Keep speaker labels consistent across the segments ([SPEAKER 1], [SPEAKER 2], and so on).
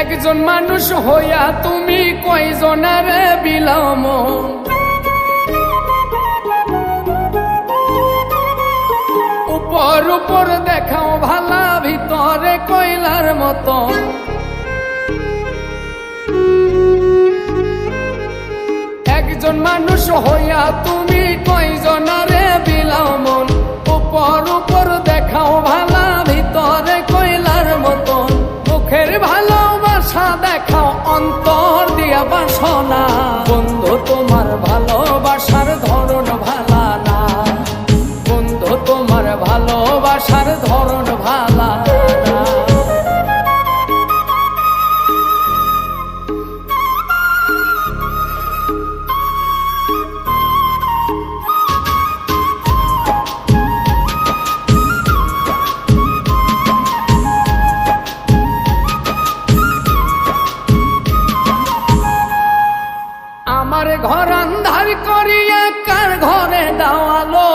[SPEAKER 1] একজন মানুষ হইয়া তুমি কয়জনের বিলাম? উপর উপর দেখাও ভালা ভিতরে কয়লার মতো। একজন মানুষ হইয়া তুমি কয়জনারে বিলামন উপর উপর দেখাও ভালা ভিতরে কয়লার মতন মুখের ভালোবাসা দেখাও অন্তর দিয়া বাসনা। বন্ধু, তোমার ভালোবাসার ঘর আন্ধার করিয়া কার ঘরে দাওয়ালো?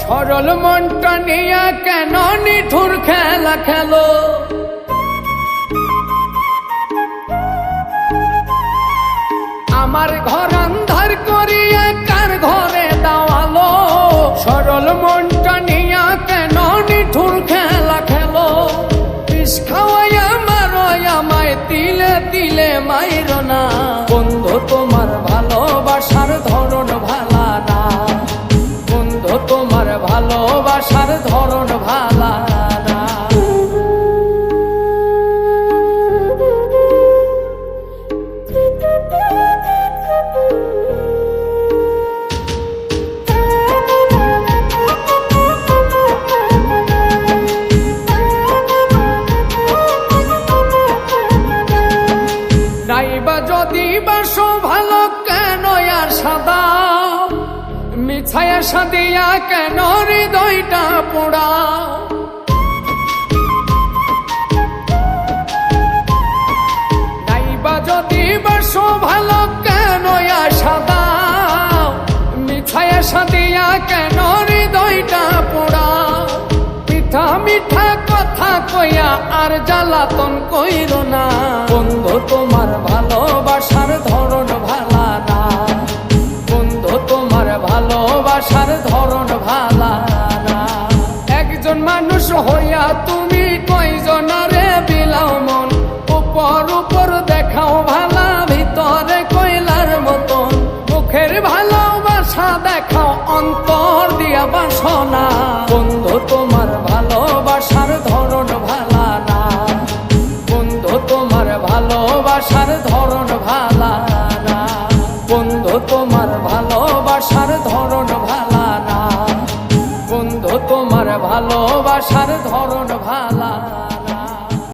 [SPEAKER 1] সরল মনটা নিয়া কেন নিঠুর খেলা খেলো? আমার ঘর আন্ধার করিয়া কার ঘরে দাওয়ালো? সরল মনটা নিয়া কেন নিঠুর খেলা খেলো? বিষ খাওয়াইয়া মারো আমায় তিলে তিলে মাইর না। বন্ধু তোমার ভালোবাসার ধরন মিছায়া সাদিয়া কেন হৃদয়টা পোড়া? নাইবা যদি বাসো ভালো কেন সাদা? মিছায়া সাদিয়া কেন হৃদয়টা পোড়া? মিঠা মিঠা কথা কইয়া আর জ্বালাতন কইর না। বন্ধু, তোমার ভালোবাসার ধরন মানুষ হইয়া তুমি কয়জনারে বিলাও মন? উপর উপর দেখাও ভালা, ভিতরে কয়লার মতন। মুখের ভালোবাসা দেখাও, অন্তর দিয়া বাসনা। বন্ধু, তোমার ভালোবাসার ধরন ভালা না। বন্ধু, তোমার ভালোবাসার ধরন ভালা না। বন্ধু, তোমার ভালোবাসার ধরন